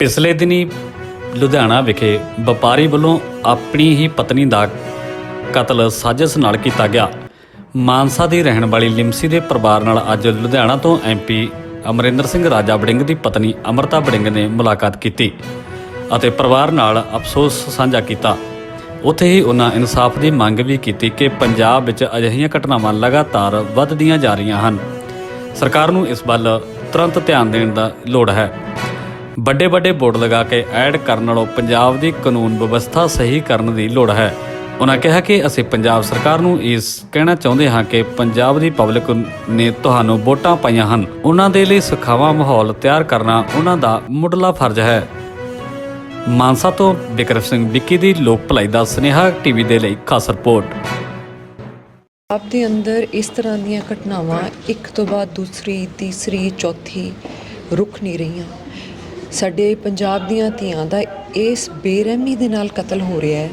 ਪਿਛਲੇ ਦਿਨੀ ਲੁਧਿਆਣਾ ਵਿਖੇ ਵਪਾਰੀ ਵੱਲੋਂ ਆਪਣੀ ਹੀ ਪਤਨੀ ਦਾ ਕਤਲ ਸਾਜ਼ਿਸ਼ ਨਾਲ ਕੀਤਾ ਗਿਆ। ਮਾਨਸਾ ਦੀ ਰਹਿਣ ਵਾਲੀ ਲਿਮਸੀ ਦੇ ਪਰਿਵਾਰ ਨਾਲ ਅੱਜ ਲੁਧਿਆਣਾ ਤੋਂ ਐਮਪੀ ਅਮਰਿੰਦਰ ਸਿੰਘ ਰਾਜਾ ਬੜਿੰਗ ਦੀ ਪਤਨੀ ਅਮਰਤਾ ਬੜਿੰਗ ਨੇ ਮੁਲਾਕਾਤ ਕੀਤੀ ਅਤੇ ਪਰਿਵਾਰ ਨਾਲ ਅਫਸੋਸ ਸਾਂਝਾ ਕੀਤਾ। ਉੱਥੇ ਹੀ ਉਹਨਾਂ ਇਨਸਾਫ ਦੀ ਮੰਗ ਵੀ ਕੀਤੀ ਕਿ ਪੰਜਾਬ ਵਿੱਚ ਅਜਿਹੀਆਂ ਘਟਨਾਵਾਂ ਲਗਾਤਾਰ ਵੱਧਦੀਆਂ ਜਾ ਰਹੀਆਂ ਹਨ। ਸਰਕਾਰ ਨੂੰ ਇਸ ਵੱਲ ਤੁਰੰਤ ਧਿਆਨ ਦੇਣ ਦਾ ਲੋੜ ਹੈ। ਵੱਡੇ ਵੱਡੇ ਬੋਰਡ ਲਗਾ ਕੇ ਐਡ ਕਰਨ ਨਾਲੋਂ ਪੰਜਾਬ ਦੀ ਕਾਨੂੰਨ ਵਿਵਸਥਾ ਸਹੀ ਕਰਨ ਦੀ ਲੋੜ ਹੈ। ਉਹਨਾਂ ਕਿਹਾ ਕਿ ਅਸੀਂ ਪੰਜਾਬ ਸਰਕਾਰ ਨੂੰ ਇਸ ਕਹਿਣਾ ਚਾਹੁੰਦੇ ਹਾਂ ਕਿ ਪੰਜਾਬ ਦੀ ਪਬਲਿਕ ਨੇ ਤੁਹਾਨੂੰ ਵੋਟਾਂ ਪਾਈਆਂ ਹਨ। ਉਹਨਾਂ ਦੇ ਲਈ ਸੁਖਾਵਾਂ ਮਾਹੌਲ ਤਿਆਰ ਕਰਨਾ ਉਹਨਾਂ ਦਾ ਮੁੱਢਲਾ ਫਰਜ਼ ਹੈ। ਮਾਨਸਾ ਤੋਂ ਬਿਕਰਮ ਸਿੰਘ ਵਿੱਕੀ ਦੀ ਲੋਕ ਭਲਾਈ ਦਾ ਸੁਨੇਹਾ, ਟੀਵੀ ਦੇ ਲਈ ਖਾਸ ਰਿਪੋਰਟ। ਆਪ ਦੇ ਅੰਦਰ ਇਸ ਤਰ੍ਹਾਂ ਦੀਆਂ ਘਟਨਾਵਾਂ ਇੱਕ ਤੋਂ ਬਾਅਦ ਦੂਸਰੀ, ਤੀਸਰੀ, ਚੌਥੀ ਰੁਕ ਨਹੀਂ ਰਹੀਆਂ। ਸਾਡੇ ਪੰਜਾਬ ਦੀਆਂ ਧੀਆਂ ਦਾ ਇਸ ਬੇਰਹਿਮੀ ਦੇ ਨਾਲ ਕਤਲ ਹੋ ਰਿਹਾ ਹੈ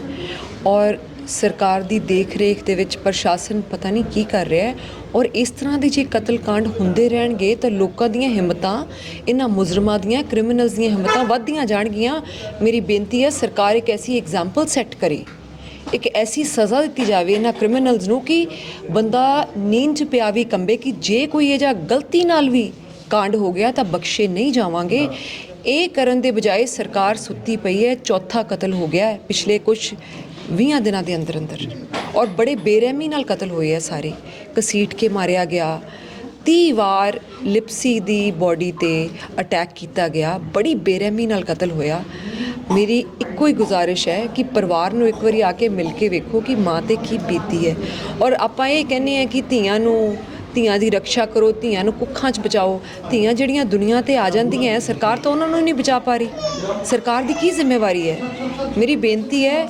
ਔਰ ਸਰਕਾਰ ਦੀ ਦੇਖ-ਰੇਖ ਦੇ ਵਿੱਚ ਪ੍ਰਸ਼ਾਸਨ ਪਤਾ ਨਹੀਂ ਕੀ ਕਰ ਰਿਹਾ ਹੈ ਔਰ ਇਸ ਤਰ੍ਹਾਂ ਦੇ ਜੇ ਕਤਲकांड ਹੁੰਦੇ ਰਹਿਣਗੇ ਤਾਂ ਲੋਕਾਂ ਦੀਆਂ ਹਿੰਮਤਾਂ, ਇਹਨਾਂ ਮੁਜਰਮਾਂ ਦੀਆਂ ਕ੍ਰਿਮੀਨਲਸ ਦੀਆਂ ਹਿੰਮਤਾਂ ਵੱਧਦੀਆਂ ਜਾਣਗੀਆਂ। ਮੇਰੀ ਬੇਨਤੀ ਹੈ, ਸਰਕਾਰ ਇੱਕ ਐਸੀ ਐਗਜ਼ਾਮਪਲ ਸੈੱਟ ਕਰੇ। ਇੱਕ ਐਸੀ ਸਜ਼ਾ ਦਿੱਤੀ ਜਾਵੇ ਇਹਨਾਂ ਕ੍ਰਿਮੀਨਲਸ ਨੂੰ ਕਿ ਬੰਦਾ ਨੀਂਦ 'ਚ ਪਿਆ ਵੀ ਕੰਬੇ ਕਿ ਜੇ ਕੋਈ ਇਹ ਜਾਂ ਗਲਤੀ ਨਾਲ ਵੀ ਕਾਂਡ ਹੋ ਗਿਆ ਤਾਂ ਬਖਸ਼ੇ ਨਹੀਂ ਜਾਵਾਂਗੇ। ਇਹ ਕਰਨ ਦੇ ਬਜਾਏ ਸਰਕਾਰ ਸੁੱਤੀ ਪਈ ਹੈ, ਚੌਥਾ ਕਤਲ ਹੋ ਗਿਆ ਹੈ ਪਿਛਲੇ ਕੁਝ 20 ਦਿਨਾਂ ਦੇ ਅੰਦਰ ਅੰਦਰ। ਔਰ ਬੜੇ ਬੇਰਹਿਮੀ ਨਾਲ ਕਤਲ ਹੋਏ ਆ ਸਾਰੇ। ਕਸੀਟ ਕੇ ਮਾਰਿਆ ਗਿਆ। 30 ਵਾਰ ਲਿਪਸੀ ਦੀ ਬਾਡੀ ਤੇ ਅਟੈਕ ਕੀਤਾ ਗਿਆ। ਬੜੀ ਬੇਰਹਿਮੀ ਨਾਲ ਕਤਲ ਹੋਇਆ। ਮੇਰੀ ਇੱਕੋ ਹੀ ਗੁਜ਼ਾਰਿਸ਼ ਹੈ ਕਿ ਪਰਿਵਾਰ ਨੂੰ ਇੱਕ ਵਾਰੀ ਆ ਕੇ ਮਿਲ ਕੇ ਵੇਖੋ ਕਿ ਮਾਂ ਤੇ ਕੀ ਬੀਤੀ ਹੈ। ਔਰ ਆਪਾਂ ਇਹ ਕਹਿੰਦੇ ਆ ਕਿ ਧੀਆਂ ਨੂੰ ਧੀਆਂ ਦੀ ਰੱਖਿਆ ਕਰੋ, ਧੀਆਂ ਨੂੰ ਕੁੱਖਾਂ 'ਚ ਬਚਾਓ। ਧੀਆਂ ਜਿਹੜੀਆਂ ਦੁਨੀਆ ਤੇ ਆ ਜਾਂਦੀਆਂ ਹੈ ਸਰਕਾਰ ਤਾਂ ਉਹਨਾਂ ਨੂੰ ਹੀ ਨਹੀਂ ਬਚਾ ਪਾ ਰਹੀ। ਸਰਕਾਰ ਦੀ ਕੀ ਜ਼ਿੰਮੇਵਾਰੀ ਹੈ ਮੇਰੀ ਬੇਨਤੀ ਹੈ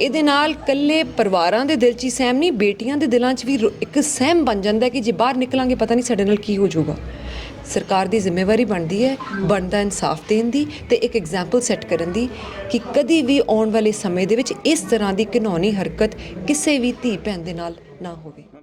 ਇਹਦੇ ਨਾਲ ਕੱਲੇ ਪਰਿਵਾਰਾਂ ਦੇ ਦਿਲ 'ਚ ਹੀ ਸਹਿਮ ਨਹੀਂ, ਬੇਟੀਆਂ ਦੇ ਦਿਲਾਂ 'ਚ ਵੀ ਰੋ- ਇੱਕ ਸਹਿਮ ਬਣ ਜਾਂਦਾ ਕਿ ਜੇ ਬਾਹਰ ਨਿਕਲਾਂਗੇ, ਪਤਾ ਨਹੀਂ ਸਾਡੇ ਨਾਲ ਕੀ ਹੋ ਜਾਊਗਾ। ਸਰਕਾਰ ਦੀ ਜ਼ਿੰਮੇਵਾਰੀ ਬਣਦੀ ਹੈ ਬਣਦਾ ਇਨਸਾਫ ਦੇਣ ਦੀ ਤੇ ਇੱਕ ਐਗਜ਼ਾਮਪਲ ਸੈੱਟ ਕਰਨ ਦੀ ਕਿ ਕਦੀ ਵੀ ਆਉਣ ਵਾਲੇ ਸਮੇਂ ਦੇ ਵਿੱਚ ਇਸ ਤਰ੍ਹਾਂ ਦੀ ਘਿਨੌਣੀ ਹਰਕਤ ਕਿਸੇ ਵੀ ਧੀ ਭੈਣ ਦੇ ਨਾਲ ਨਾ ਹੋਵੇ।